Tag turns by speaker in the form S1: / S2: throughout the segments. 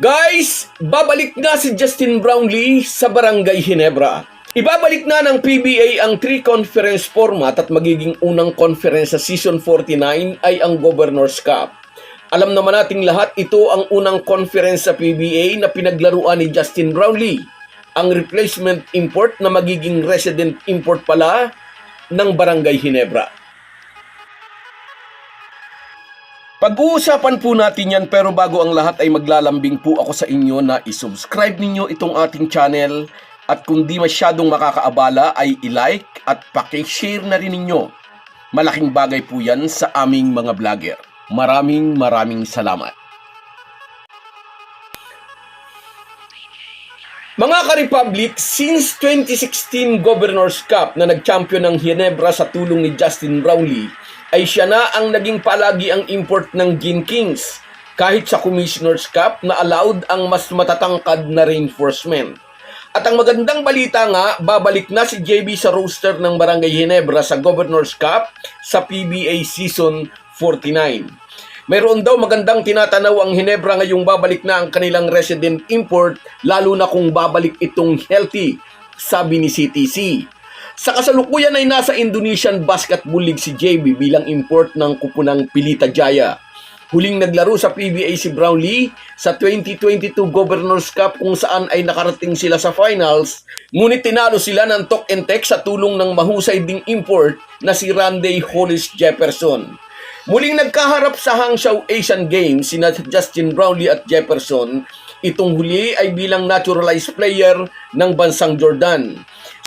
S1: Guys, babalik na si Justin Brownlee sa Barangay Ginebra. Ibabalik na ng PBA ang three-conference format at magiging unang conference sa Season 49 ay ang Governor's Cup. Alam naman nating lahat ito ang unang conference sa PBA na pinaglaruan ni Justin Brownlee. Ang replacement import na magiging resident import pala ng Barangay Ginebra. Pag-uusapan po natin yan pero bago ang lahat ay maglalambing po ako sa inyo na isubscribe ninyo itong ating channel at kung di masyadong makakaabala ay i-like at pakishare na rin ninyo. Malaking bagay po yan sa aming mga vlogger. Maraming maraming salamat. Mga ka-Republic, since 2016 Governor's Cup na nag-champion ng Ginebra sa tulong ni Justin Brownlee, ay siya na ang naging palagi ang import ng Gin Kings kahit sa Commissioner's Cup na allowed ang mas matatangkad na reinforcement. At ang magandang balita nga, babalik na si JB sa roster ng Barangay Ginebra sa Governor's Cup sa PBA Season 49. Mayroon daw magandang tinatanaw ang Ginebra ngayong babalik na ang kanilang resident import lalo na kung babalik itong healthy, sabi ni CTC. Sa kasalukuyan ay nasa Indonesian Basketball League si JB bilang import ng kupunang Pilita Jaya. Huling naglaro sa PBA si Brownlee sa 2022 Governors Cup kung saan ay nakarating sila sa finals, ngunit tinalo sila ng Tok and Tek sa tulong ng mahusay ding import na si Randy Hollis Jefferson. Muling nagkaharap sa Hangzhou Asian Games sina Justin Brownlee at Jefferson. Itong huli ay bilang naturalized player ng bansang Jordan.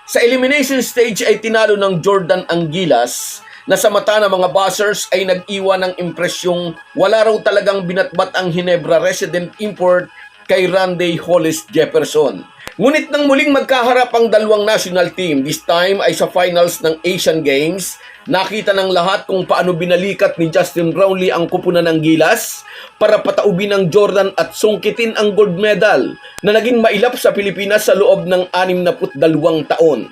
S1: Sa elimination stage ay tinalo ng Jordan Angilas na sa mata ng mga buzzers ay nag-iwan ng impresyong wala raw talagang binatbat ang Ginebra resident import kay Randy Hollis Jefferson. Ngunit nang muling magkaharap ang dalawang national team, this time ay sa finals ng Asian Games, nakita ng lahat kung paano binalikat ni Justin Brownlee ang kupunan ng gilas para pataubin ang Jordan at sungkitin ang gold medal na naging mailap sa Pilipinas sa loob ng 62 taon.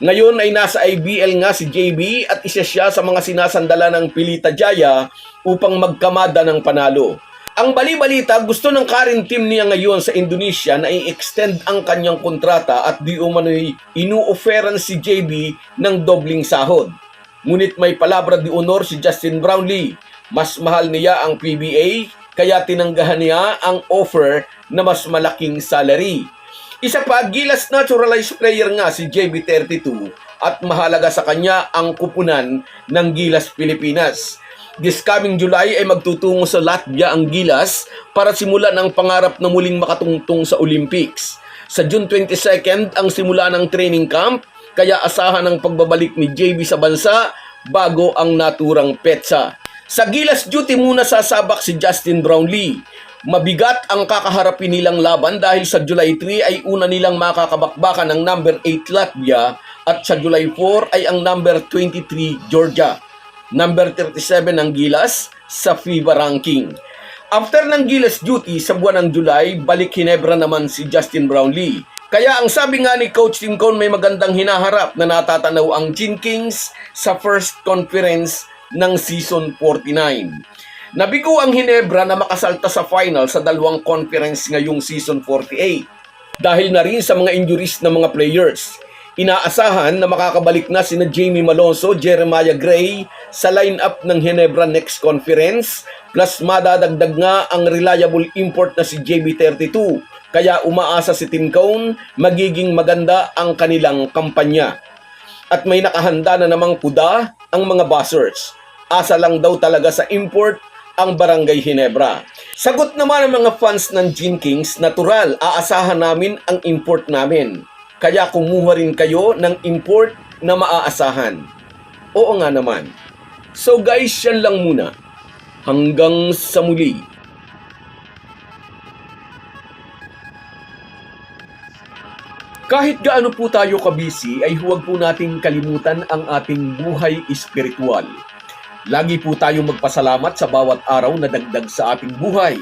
S1: Ngayon ay nasa IBL nga si JB at isa siya sa mga sinasandala ng Pilita Jaya upang magkamada ng panalo. Ang bali-balita, gusto ng current team niya ngayon sa Indonesia na i-extend ang kanyang kontrata at di umano'y inuoferan si JB ng dobling sahod. Ngunit may palabra di honor si Justin Brownlee. Mas mahal niya ang PBA kaya tinanggahan niya ang offer na mas malaking salary. Isa pa, Gilas naturalized player nga si JB32 at mahalaga sa kanya ang kupunan ng Gilas Pilipinas. This coming July ay magtutungo sa Latvia ang Gilas para simulan ang pangarap na muling makatungtong sa Olympics. Sa June 22nd ang simula ng training camp, kaya asahan ang pagbabalik ni JB sa bansa bago ang naturang petsa. Sa Gilas duty muna sasabak si Justin Brownlee. Mabigat ang kakaharapin nilang laban dahil sa July 3 ay una nilang makakabakbakan ng number 8 Latvia at sa July 4 ay ang number 23 Georgia. Number 37 ang Gilas sa FIBA ranking. After ng Gilas duty sa buwan ng July, balik Hinebra naman si Justin Brownlee. Kaya ang sabi nga ni Coach Tim Cone may magandang hinaharap na natatanaw ang Gin Kings sa first conference ng season 49. Nabigo ang Hinebra na makasalta sa final sa dalawang conference ngayong season 48 dahil na rin sa mga injuries ng mga players. Inaasahan na makakabalik na sina Jamie Malonzo, Jeremiah Gray sa lineup ng Hinebra next conference plus madadagdag nga ang reliable import na si JB32 kaya umaasa si Tim Cone magiging maganda ang kanilang kampanya. At may nakahanda na namang kuda ang mga buzzers. Asa lang daw talaga sa import ang Barangay Ginebra. Sagot naman ng mga fans ng Gin Kings, natural, aasahan namin ang import namin. Kaya kumuha rin kayo ng import na maaasahan. Oo nga naman. So guys, yan lang muna. Hanggang sa muli. Kahit gaano po tayo kabisi, ay huwag po nating kalimutan ang ating buhay espiritual. Lagi po tayong magpasalamat sa bawat araw na dagdag sa ating buhay.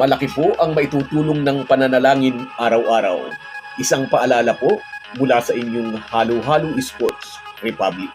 S1: Malaki po ang maitutulong ng pananalangin araw-araw. Isang paalala po mula sa inyong Halo Halo Sports Republic.